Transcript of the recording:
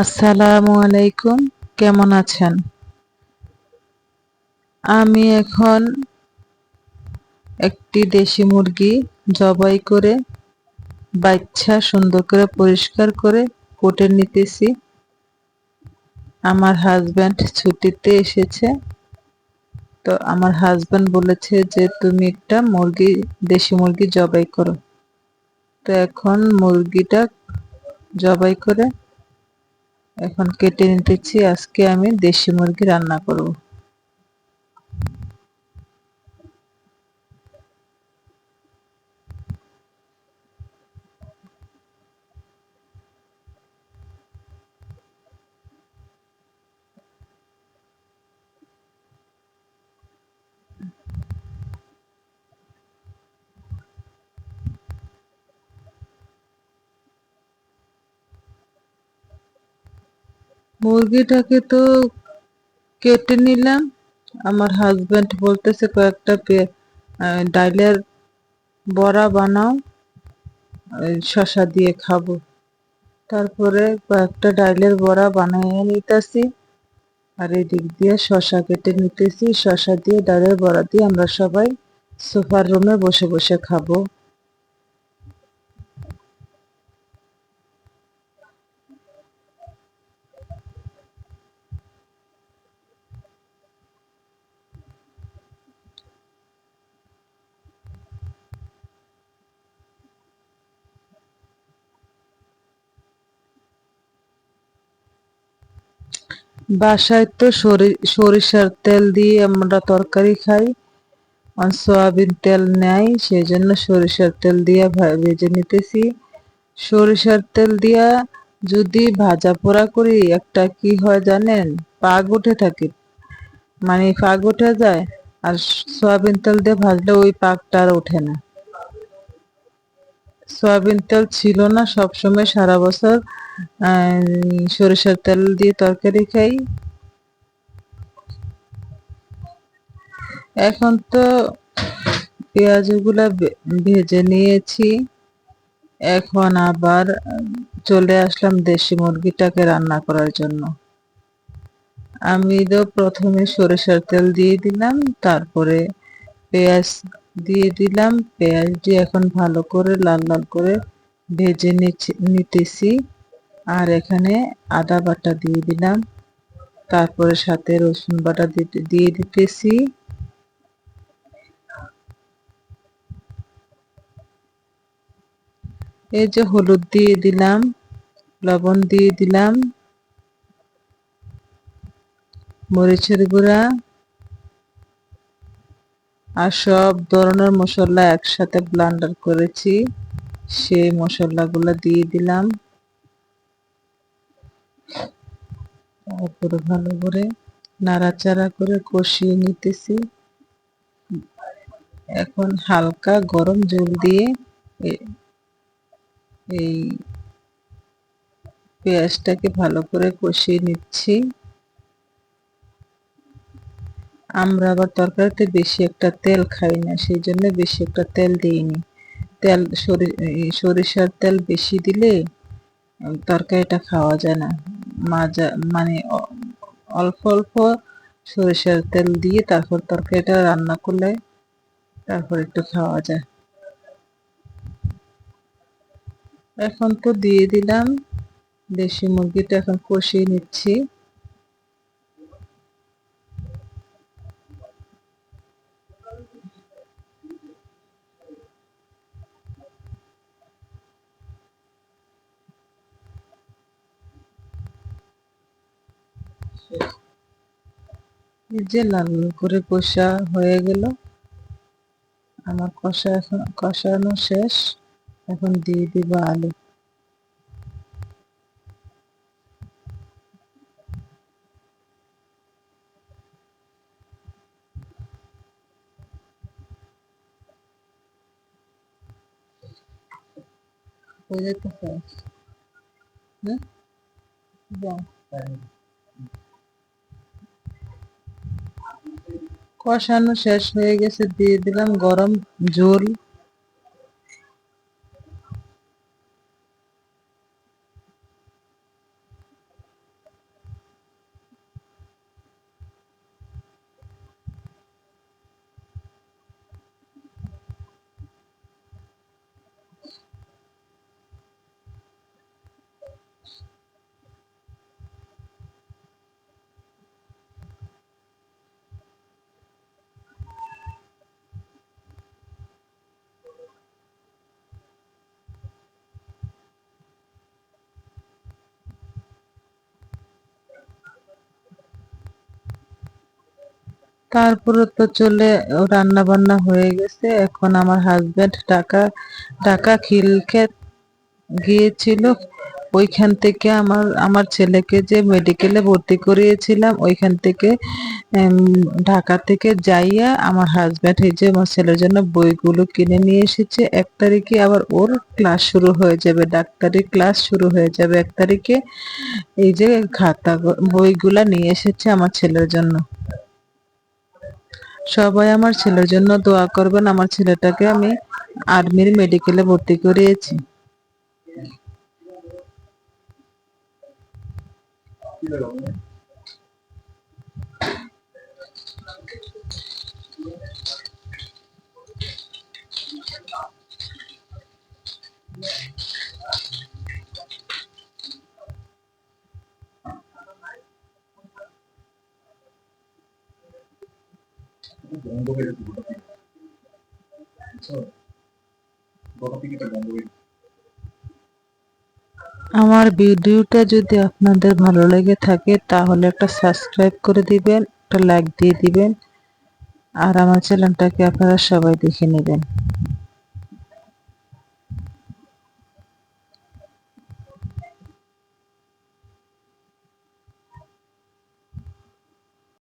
আসসালামু আলাইকুম, কেমন আছেন? আমি এখন একটি দেশি মুরগি জবাই করে বাচ্চা সুন্দর করে পরিষ্কার করে কোটে নিতেছি। আমার হাজব্যান্ড ছুটিতে এসেছে। তো আমার হাজব্যান্ড বলেছে যে, তুমি একটা মুরগি, দেশি মুরগি জবাই করো। তো এখন মুরগিটা জবাই করে এখন কেটে নিতেছি আজকে আমি দেশি মুরগি রান্না করব। মুরগিটাকে তো কেটে নিলাম। আমার হাজব্যান্ড বলতেছে, কয়েকটা ডাইলের বড়া বানাও শশা দিয়ে খাব। তারপরে কয়েকটা ডাইলের বড়া বানিয়ে নিতেছি। আর এই দিক দিয়ে শশা কেটে নিতেছি। শশা দিয়ে ডালের বড়া দিয়ে আমরা সবাই সোফার রুমে বসে বসে খাব। বাসায় তো সরিষার তেল দিয়ে আমরা তরকারি খাই, আর সয়াবিন তেল নেই, সেই জন্য সরিষার তেল দিয়ে ভেজে নিতেছি। সরিষার তেল দিয়া যদি ভাজা পোড়া করি, একটা কি হয় জানেন? পাগ উঠে থাকে। মানে পাগ উঠে যায়, আর সয়াবিন তেল দিয়ে ভাজলে ওই পাকটা আর ওঠে না। সয়াবিন তেল ছিল না, সবসময় সারা বছর সরিষার তেল দিয়ে তরকারি খাই। এখন তো পেঁয়াজগুলা ভেজে নিয়েছি। এখন আবার চলে আসলাম দেশি মুরগিটাকে রান্না করার জন্য। আমি তো প্রথমে সরিষার তেল দিয়ে দিলাম, তারপরে পেঁয়াজ দিয়ে দিলাম। পেঁয়াজ দিয়ে এখন ভালো করে লাল লাল করে ভেজে নিতেছি। আর এখানে আদা বাটা দিয়ে দিলাম। তারপরে সাথে রসুন বাটা দিয়ে দিতেছি। এই যে হলুদ দিয়ে দিলাম, লবণ দিয়ে দিলাম, মরিচের গুঁড়া আর সব ধরনের মশলা একসাথে ব্লান্ডার করেছি। সেই মশলাগুলো দিয়ে দিলাম। তারপরে ভালো করে নাড়াচাড়া করে কষিয়ে নিতেছি। এখন হালকা গরম জল দিয়ে এই পেঁয়াজটাকে ভালো করে কষিয়ে নিচ্ছি। আমরা আবার তরকারিতে বেশি একটা তেল খাই না, সেই জন্য বেশি একটা তেল দিইনি। তেল সরিষার তেল বেশি দিলে তরকারিটা খাওয়া যায় না। মাজা মানে অল্প অল্প সরিষার তেল দিয়ে তারপর তরকারিটা রান্না করলে তারপর একটু খাওয়া যায়। এখন তো দিয়ে দিলাম, দেশি মুরগিটা এখন কষিয়ে নিচ্ছি। যে লাল করে কষা হয়ে গেল। আমার কষা এখন কষানো শেষ। এখন দিয়ে দিব আলু। হয়ে যেতেছে হ্যাঁ? কষানো শেষ হয়ে গেছে দিয়ে দিলাম গরম ঝোল তারপরে তো চলে রান্না বান্না হয়ে গেছে। এখন আমার হাজবেন্ড টাকা টাকা খিলক্ষেত গিয়েছিল। ওইখান থেকে আমার আমার ছেলেকে যে মেডিকেলে ভর্তি করিয়েছিলাম, ওইখান থেকে ঢাকা থেকে যাইয়া আমার হাজব্যান্ড এই যে আমার ছেলের জন্য বইগুলো কিনে নিয়ে এসেছে। এক তারিখে আবার ওর ক্লাস শুরু হয়ে যাবে, ডাক্তারি ক্লাস শুরু হয়ে যাবে এক তারিখে। এই যে খাতা বইগুলা নিয়ে এসেছে আমার ছেলের জন্য। সবাই আমার ছেলের জন্য দোয়া করবেন। আমার ছেলেটাকে আমি আর্মির মেডিকেলে ভর্তি করিয়েছি। বন্ধ হয়ে যেত গোটা? গোটা বন্ধ হয়ে। আমার ভিডিওটা যদি আপনাদের ভালো লেগে থাকে, তাহলে একটা সাবস্ক্রাইব করে দিবেন, একটা লাইক দিয়ে দিবেন, আর আমার চ্যানেলটাকে আপনারা সবাই দেখে নেবেন